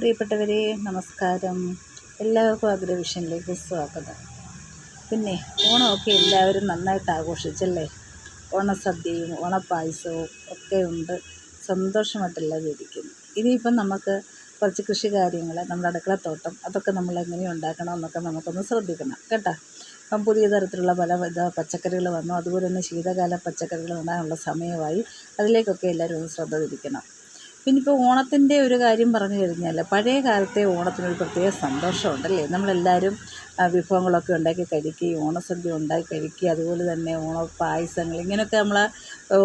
പ്രിയപ്പെട്ടവരെ നമസ്കാരം. എല്ലാവർക്കും അഗ്രവിഷനിലേക്ക് സ്വാഗതം. പിന്നെ ഓണമൊക്കെ എല്ലാവരും നന്നായിട്ട് ആഘോഷിച്ചല്ലേ? ഓണസദ്യയും ഓണപ്പായസവും ഒക്കെ ഉണ്ട്. സന്തോഷമായിട്ടെല്ലാവരും ഇരിക്കുന്നു ഇനിയിപ്പം നമുക്ക് കുറച്ച് കൃഷി കാര്യങ്ങൾ നമ്മുടെ അടുക്കളത്തോട്ടം അതൊക്കെ നമ്മൾ എങ്ങനെ ഉണ്ടാക്കണം എന്നൊക്കെ നമുക്കൊന്ന് ശ്രദ്ധിക്കണം കേട്ടോ? അപ്പം പുതിയ തരത്തിലുള്ള പല ഇത് പച്ചക്കറികൾ വന്നു. അതുപോലെ തന്നെ ശീതകാല പച്ചക്കറികൾ ഉണ്ടാകാനുള്ള സമയമായി. അതിലേക്കൊക്കെ എല്ലാവരും ഒന്ന് ശ്രദ്ധ തിരിക്കണം. പിന്നെ ഇപ്പോൾ ഓണത്തിന്റെ ഒരു കാര്യം പറഞ്ഞു കഴിഞ്ഞാൽ പഴയ കാലത്തെ ഓണത്തിനൊരു പ്രത്യേക സന്തോഷമുണ്ടല്ലേ? നമ്മളെല്ലാവരും വിഭവങ്ങളൊക്കെ ഉണ്ടാക്കി കഴിക്കുകയും ഓണസദ്യ ഉണ്ടാക്കി കഴിക്കുക അതുപോലെ തന്നെ ഓണ പായസങ്ങൾ ഇങ്ങനെയൊക്കെ നമ്മൾ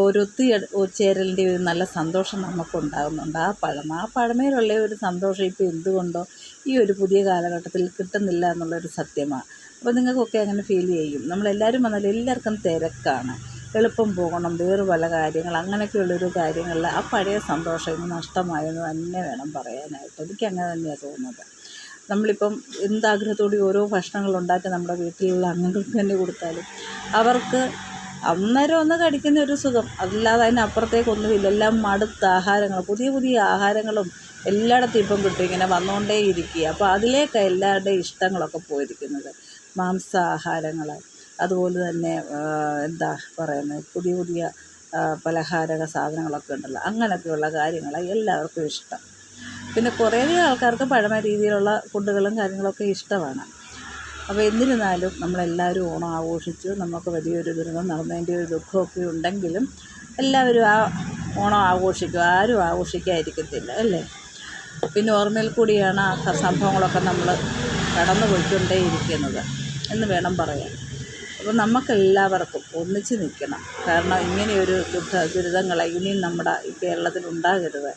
ഒരു ഒത്തി ചേരലിന്റെ ഒരു നല്ല സന്തോഷം നമുക്കുണ്ടാകുന്നുണ്ട് ആ പഴമ ആ പഴമയിലുള്ള ഒരു സന്തോഷം ഇപ്പോൾ എന്തുകൊണ്ടോ ഈ ഒരു പുതിയ കാലഘട്ടത്തിൽ കിട്ടുന്നില്ല എന്നുള്ളൊരു സത്യമാണ് അപ്പോൾ നിങ്ങൾക്കൊക്കെ അങ്ങനെ ഫീൽ ചെയ്യും. നമ്മളെല്ലാവരും വന്നാൽ എല്ലാവർക്കും തിരക്കാണ്. എളുപ്പം പോകണം വേറെ പല കാര്യങ്ങൾ അങ്ങനെയൊക്കെയുള്ളൊരു കാര്യങ്ങളിൽ ആ പഴയ സന്തോഷം ഇന്ന് നഷ്ടമായെന്ന് തന്നെ വേണം പറയാനായിട്ട്. എനിക്ക് അങ്ങനെ തന്നെയാണ് തോന്നുന്നത്. നമ്മളിപ്പം എന്താഗ്രഹത്തോടെ ഓരോ ഭക്ഷണങ്ങൾ ഉണ്ടാക്കി നമ്മുടെ വീട്ടിലുള്ള അംഗങ്ങൾക്ക് തന്നെ കൊടുത്താലും അവർക്ക് അന്നേരം ഒന്ന് കടിക്കുന്ന ഒരു സുഖം. അല്ലാതെ അതിനപ്പുറത്തേക്കൊന്നുമില്ല എല്ലാം മടുത്ത ആഹാരങ്ങൾ പുതിയ പുതിയ ആഹാരങ്ങളും എല്ലായിടത്തും ഇപ്പം കിട്ടും. ഇങ്ങനെ വന്നുകൊണ്ടേ ഇരിക്കുക അപ്പോൾ അതിലേക്കാണ് എല്ലാവരുടെയും ഇഷ്ടങ്ങളൊക്കെ പോയിരിക്കുന്നത്. മാംസാഹാരങ്ങൾ അതുപോലെ തന്നെ എന്താ പറയുന്നത് പുതിയ പുതിയ പലഹാരക സാധനങ്ങളൊക്കെ ഉണ്ടല്ലോ അങ്ങനെയൊക്കെയുള്ള കാര്യങ്ങളാണ് എല്ലാവർക്കും ഇഷ്ടം. പിന്നെ കുറേയധികം ആൾക്കാർക്ക് പഴമ രീതിയിലുള്ള ഫുഡുകളും കാര്യങ്ങളൊക്കെ ഇഷ്ടമാണ്. അപ്പോൾ എന്നിരുന്നാലും നമ്മളെല്ലാവരും ഓണം ആഘോഷിച്ചു നമുക്ക് വലിയൊരു ദുരിതം നടന്നതിന്റെ ഒരു ദുഃഖമൊക്കെ ഉണ്ടെങ്കിലും എല്ലാവരും ആ ഓണം ആഘോഷിക്കും ആരും ആഘോഷിക്കാതിരിക്കത്തില്ല അല്ലേ? പിന്നെ ഓർമ്മയിൽ കൂടിയാണ് ആ സംഭവങ്ങളൊക്കെ നമ്മൾ കടന്നു പോയിക്കൊണ്ടേയിരിക്കുന്നത് എന്ന് വേണം പറയാൻ. അപ്പോൾ നമുക്കെല്ലാവർക്കും ഒന്നിച്ച് നിൽക്കണം. കാരണം ഇങ്ങനെയൊരു ദുഃഖ ദുരിതങ്ങൾ ഇനിയും നമ്മുടെ ഈ കേരളത്തിൽ ഉണ്ടാകരുത്.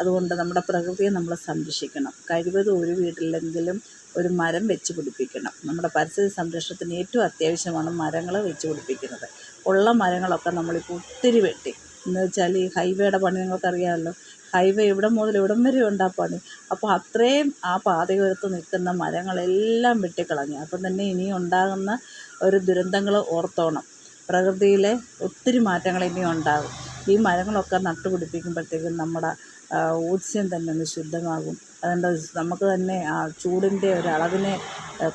അതുകൊണ്ട് നമ്മുടെ പ്രകൃതിയെ നമ്മൾ സംരക്ഷിക്കണം. കഴിവതും ഒരു വീട്ടിലെങ്കിലും ഒരു മരം വെച്ച് പിടിപ്പിക്കണം. നമ്മുടെ പരിസ്ഥിതി സംരക്ഷണത്തിന് ഏറ്റവും അത്യാവശ്യമാണ് മരങ്ങൾ വെച്ച് പിടിപ്പിക്കുന്നത്. ഉള്ള മരങ്ങളൊക്കെ നമ്മളിപ്പോൾ ഒത്തിരി വെട്ടി എന്ന് വെച്ചാൽ ഈ ഹൈവേയുടെ പണി നിങ്ങൾക്കറിയാമല്ലോ. ഹൈവേ ഇവിടെ മുതൽ ഇവിടം വരെ ഉണ്ട് ആ പണി. അപ്പോൾ അത്രയും ആ പാതയോരത്ത് നിൽക്കുന്ന മരങ്ങളെല്ലാം വെട്ടിക്കളഞ്ഞു. അപ്പം തന്നെ ഇനി ഉണ്ടാകുന്ന ഒരു ദുരന്തങ്ങൾ ഓർത്തോണം. പ്രകൃതിയിലെ ഒത്തിരി മാറ്റങ്ങൾ ഇനി ഉണ്ടാകും. ഈ മരങ്ങളൊക്കെ നട്ടുപിടിപ്പിക്കുമ്പോഴത്തേക്കും നമ്മുടെ ഊർജം തന്നെ ഒന്ന് ശുദ്ധമാകും. അതുകൊണ്ട് നമുക്ക് തന്നെ ആ ചൂടിന്റെ ഒരു അളവിനെ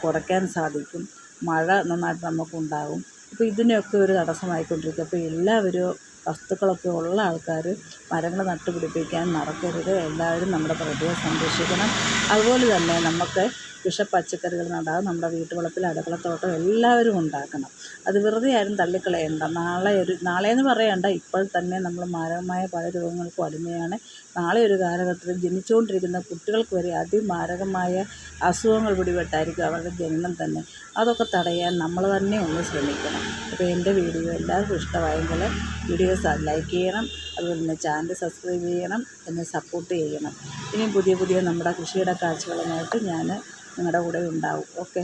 കുറയ്ക്കാൻ സാധിക്കും. മഴ നന്നായിട്ട് നമുക്കുണ്ടാകും. അപ്പോൾ ഇതിനൊക്കെ ഒരു തടസ്സമായിക്കൊണ്ടിരിക്കും അപ്പോൾ എല്ലാവരും വസ്തുക്കളൊക്കെ ഉള്ള ആൾക്കാർ മരങ്ങൾ നട്ടുപിടിപ്പിക്കാൻ മറക്കരുത്. എല്ലാവരും നമ്മുടെ പ്രകൃതിയെ സംരക്ഷിക്കണം. അതുപോലെ തന്നെ നമുക്ക് വിഷപ്പച്ചക്കറികൾ നടാം നമ്മുടെ വീട്ടുവളപ്പിൽ അടുക്കളത്തോട്ടം എല്ലാവരും ഉണ്ടാക്കണം. അത് വെറുതെ ആരും തള്ളിക്കളയണ്ട. നാളെ ഒരു നാളെ എന്ന് പറയണ്ട ഇപ്പോൾ തന്നെ നമ്മൾ മാരകമായ പല രോഗങ്ങൾക്കും അടിമയാണ്. നാളെ ഒരു കാലഘട്ടത്തിൽ ജനിച്ചുകൊണ്ടിരിക്കുന്ന കുട്ടികൾക്ക് വരെ അതിമാരകമായ അസുഖങ്ങൾ പിടിപെട്ടായിരിക്കും അവരുടെ ജനനം തന്നെ. അതൊക്കെ തടയാൻ നമ്മൾ തന്നെ ഒന്ന് ശ്രമിക്കണം. അപ്പോൾ എന്റെ വീഡിയോ എല്ലാവർക്കും ഇഷ്ടമായെങ്കിൽ വീഡിയോസ് ലൈക്ക് ചെയ്യണം. അതുപോലെ തന്നെ ചാനൽ സബ്സ്ക്രൈബ് ചെയ്യണം. എന്നെ സപ്പോർട്ട് ചെയ്യണം. ഇനിയും പുതിയ പുതിയ നമ്മുടെ കൃഷിയുടെ കാഴ്ചകളുമായിട്ട് ഞാൻ നിങ്ങളുടെ കൂടെ ഉണ്ടാവും. ഓക്കെ